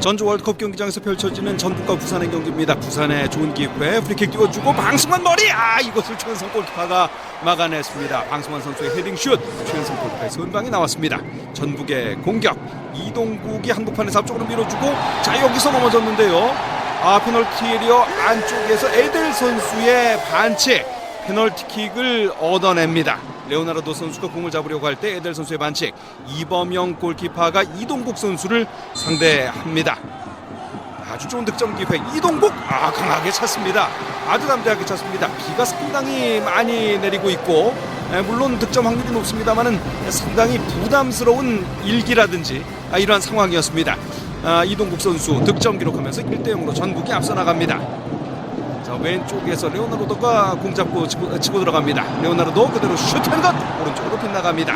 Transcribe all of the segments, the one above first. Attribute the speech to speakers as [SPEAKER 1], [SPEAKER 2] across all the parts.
[SPEAKER 1] 전주 월드컵 경기장에서 펼쳐지는 전북과 부산의 경기입니다. 부산의 좋은 기회 프리킥 띄워주고 방승환 머리 아 이것을 최은성 골키퍼가 막아냈습니다. 방승환 선수의 헤딩슛 최은성 골키퍼의 선방이 나왔습니다. 전북의 공격 이동국이 한복판에서 앞쪽으로 밀어주고 자 여기서 넘어졌는데요. 아 페널티 에리어 안쪽에서 에델 선수의 반칙 페널티킥을 얻어냅니다. 레오나르도 선수가 공을 잡으려고 할 때 에델 선수의 반칙 이범영 골키퍼가 이동국 선수를 상대합니다. 아주 좋은 득점 기회 이동국 아 강하게 찼습니다. 아주 담대하게 찼습니다. 비가 상당히 많이 내리고 있고 에, 물론 득점 확률이 높습니다만은 상당히 부담스러운 일기라든지 아, 이러한 상황이었습니다. 아, 이동국 선수 득점 기록하면서 1대 0으로 전북이 앞서 나갑니다. 자 왼쪽에서 레오나르도가 공 잡고 치고, 치고 들어갑니다. 레오나르도 그대로 슛한 것 오른쪽으로 빗나갑니다.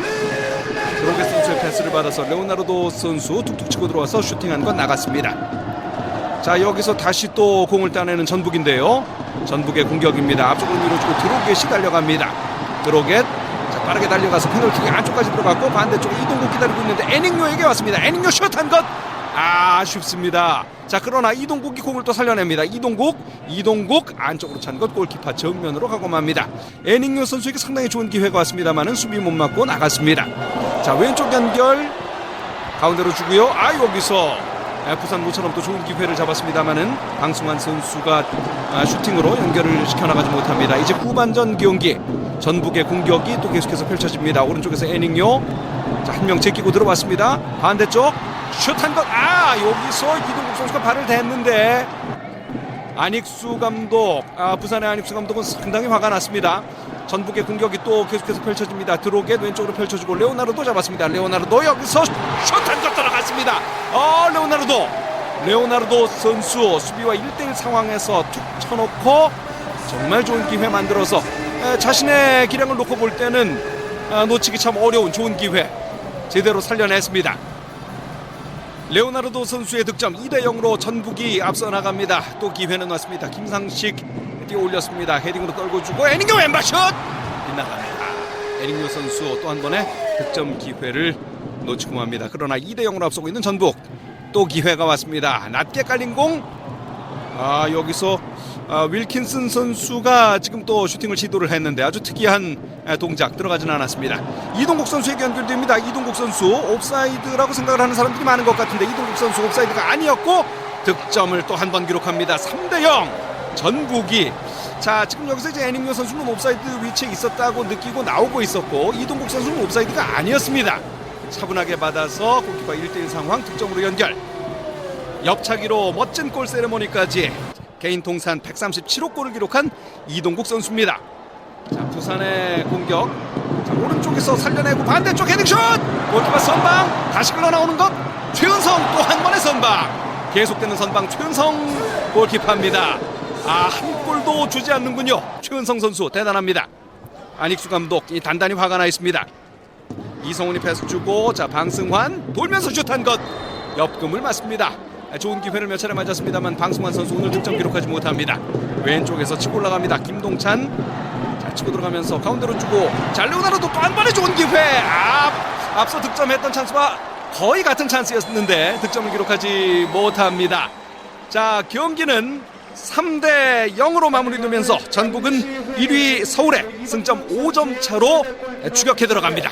[SPEAKER 1] 드로게 선수의 패스를 받아서 레오나르도 선수 툭툭 치고 들어와서 슈팅한 건 나갔습니다. 자 여기서 다시 또 공을 따내는 전북인데요. 전북의 공격입니다. 앞쪽으로 밀어주고 드로겟이 달려갑니다. 드로겟 자 빠르게 달려가서 페널티 안쪽까지 들어갔고 반대쪽에 이동국 기다리고 있는데 애닝요에게 왔습니다. 애닝요 슛한 것 아쉽습니다. 자 그러나 이동국이 공을 또 살려냅니다. 이동국 이동국 안쪽으로 찬 것 골키퍼 정면으로 가고 맙니다. 애닝요 선수에게 상당히 좋은 기회가 왔습니다만은 수비 못 맞고 나갔습니다. 자 왼쪽 연결 가운데로 주고요. 아 여기서 아, 부산 모처럼 또 좋은 기회를 잡았습니다만은 방승환 선수가 아, 슈팅으로 연결을 시켜나가지 못합니다. 이제 후반전 경기 전북의 공격이 또 계속해서 펼쳐집니다. 오른쪽에서 애닝요 자한 명 제끼고 들어왔습니다. 반대쪽 슛한 것. 아 여기서 이동국 선수가 발을 댔는데 안익수 감독, 아, 부산의 안익수 감독은 상당히 화가 났습니다. 전북의 공격이 또 계속해서 펼쳐집니다. 드로겟 왼쪽으로 펼쳐주고 레오나르도 잡았습니다. 레오나르도 여기서 슛한 것 들어갔습니다. 어, 레오나르도. 레오나르도 선수 수비와 1대1 상황에서 툭 쳐놓고 정말 좋은 기회 만들어서 에, 자신의 기량을 놓고 볼 때는 아, 놓치기 참 어려운 좋은 기회 제대로 살려냈습니다. 레오나르도 선수의 득점 2대 0으로 전북이 앞서 나갑니다. 또 기회는 왔습니다. 김상식 뛰어 올렸습니다. 헤딩으로 떨고 주고 애닝요 왼발슛 빗나갑니다. 애닝요 선수 또 한 번의 득점 기회를 놓치고 맙니다. 그러나 2대 0으로 앞서고 있는 전북 또 기회가 왔습니다. 낮게 깔린 공. 아 여기서 아, 윌킨슨 선수가 지금 또 슈팅을 시도를 했는데 아주 특이한 아, 동작 들어가진 않았습니다. 이동국 선수에게 연결됩니다. 이동국 선수 옵사이드라고 생각을 하는 사람들이 많은 것 같은데 이동국 선수 옵사이드가 아니었고 득점을 또 한 번 기록합니다. 3대 0 전북이 자 지금 여기서 이제 애닝요 선수는 옵사이드 위치에 있었다고 느끼고 나오고 있었고 이동국 선수는 옵사이드가 아니었습니다. 차분하게 받아서 골키퍼 1대1 상황 득점으로 연결. 옆차기로 멋진 골 세레모니까지 개인 통산 137호 골을 기록한 이동국 선수입니다. 자 부산의 공격. 자 오른쪽에서 살려내고 반대쪽 헤딩슛. 골키퍼 선방 다시 흘러나오는 것. 최은성 또 한 번의 선방. 계속되는 선방 최은성 골키퍼입니다. 아 한 골도 주지 않는군요. 최은성 선수 대단합니다. 안익수 감독 이 단단히 화가 나 있습니다. 이성훈이 패스 주고 자 방승환 돌면서 슛한 것 옆금을 맞습니다. 아, 좋은 기회를 몇 차례 맞았습니다만 방승환 선수 오늘 득점 기록하지 못합니다. 왼쪽에서 치고 올라갑니다. 김동찬 자 치고 들어가면서 가운데로 주고 한 번의 좋은 기회 앞 앞서 득점했던 찬스와 거의 같은 찬스였는데 득점을 기록하지 못합니다. 자 경기는 3대 0으로 마무리되면서 전북은 1위 서울에 승점 5점 차로 추격해 들어갑니다.